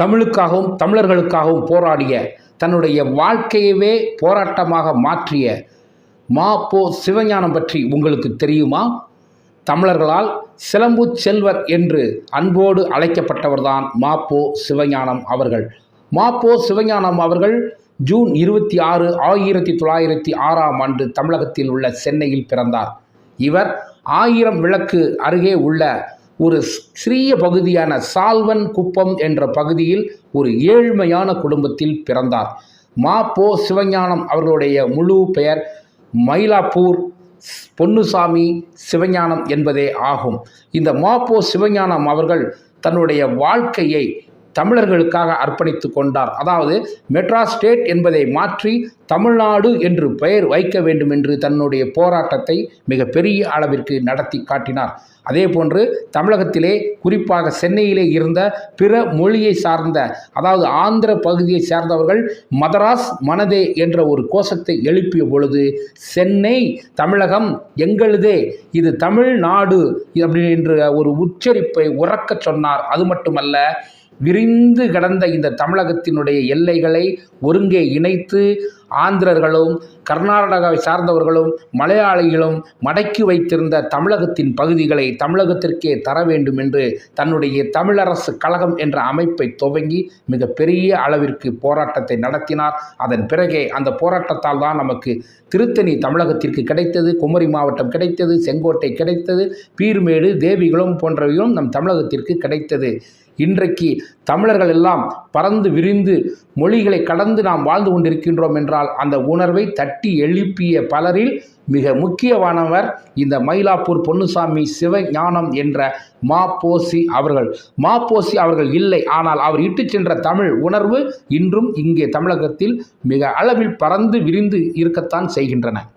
தமிழுக்காகவும் தமிழர்களுக்காகவும் போராடிய தன்னுடைய வாழ்க்கையவே போராட்டமாக மாற்றிய மா போ சிவஞானம் பற்றி உங்களுக்கு தெரியுமா? தமிழர்களால் சிலம்பு செல்வர் என்று அன்போடு அழைக்கப்பட்டவர்தான் மா போ சிவஞானம் அவர்கள். மா போ சிவஞானம் அவர்கள் ஜூன் இருபத்தி ஆறு ஆயிரத்தி தொள்ளாயிரத்தி ஆறாம் ஆண்டு தமிழகத்தில் உள்ள சென்னையில் பிறந்தார். இவர் ஆயிரம் விளக்கு அருகே உள்ள ஒரு சிறிய பகுதியான சால்வன் குப்பம் என்ற பகுதியில் ஒரு ஏழ்மையான குடும்பத்தில் பிறந்தார். மா போ சிவஞானம் அவர்களுடைய முழு பெயர் மயிலாப்பூர் பொன்னுசாமி சிவஞானம் என்பதே ஆகும். இந்த மா போ சிவஞானம் அவர்கள் தன்னுடைய வாழ்க்கையை தமிழர்களுக்காக அர்ப்பணித்து கொண்டார். அதாவது மெட்ராஸ் ஸ்டேட் என்பதை மாற்றி தமிழ்நாடு என்று பெயர் வைக்க வேண்டும் என்று தன்னுடைய போராட்டத்தை மிக பெரிய அளவிற்கு நடத்தி காட்டினார். அதே போன்று தமிழகத்திலே குறிப்பாக சென்னையிலே இருந்த பிற மொழியை சார்ந்த அதாவது ஆந்திர பகுதியை சேர்ந்தவர்கள் மதராஸ் மனதே என்ற ஒரு கோஷத்தை எழுப்பிய பொழுது சென்னை தமிழகம் எங்களுதே இது தமிழ்நாடு அப்படின்ற ஒரு உச்சரிப்பை உறக்கச் சொன்னார். அது மட்டுமல்ல விரிந்து கிடந்த இந்த தமிழகத்தினுடைய எல்லைகளை ஒருங்கே இணைத்து ஆந்திரர்களும் கர்நாடகாவை சார்ந்தவர்களும் மலையாளிகளும் மடக்கி வைத்திருந்த தமிழகத்தின் பகுதிகளை தமிழகத்திற்கே தர வேண்டும் என்று தன்னுடைய தமிழரசு கழகம் என்ற அமைப்பை துவங்கி மிக பெரிய அளவிற்கு போராட்டத்தை நடத்தினார். அதன் பிறகே அந்த போராட்டத்தால் தான் நமக்கு திருத்தணி தமிழகத்திற்கு கிடைத்தது குமரி மாவட்டம் கிடைத்தது செங்கோட்டை கிடைத்தது பீர்மேடு தேவிகுளம் போன்றவையும் நம் தமிழகத்திற்கு கிடைத்தது. இன்றைக்கு தமிழர்கள் எல்லாம் பறந்து விரிந்து மொழிகளை கடந்து நாம் வாழ்ந்து கொண்டிருக்கின்றோம் என்றால் அந்த உணர்வை தட்டி எழுப்பிய பலரில் மிக முக்கியமானவர் இந்த மயிலாப்பூர் பொன்னுசாமி சிவஞானம் என்ற மா போசி அவர்கள். மா போசி அவர்கள் இல்லை ஆனால் அவர் இட்டு சென்ற தமிழ் உணர்வு இன்றும் இங்கே தமிழகத்தில் மிக அளவில் பறந்து விரிந்து இருக்கத்தான் செய்கின்றன.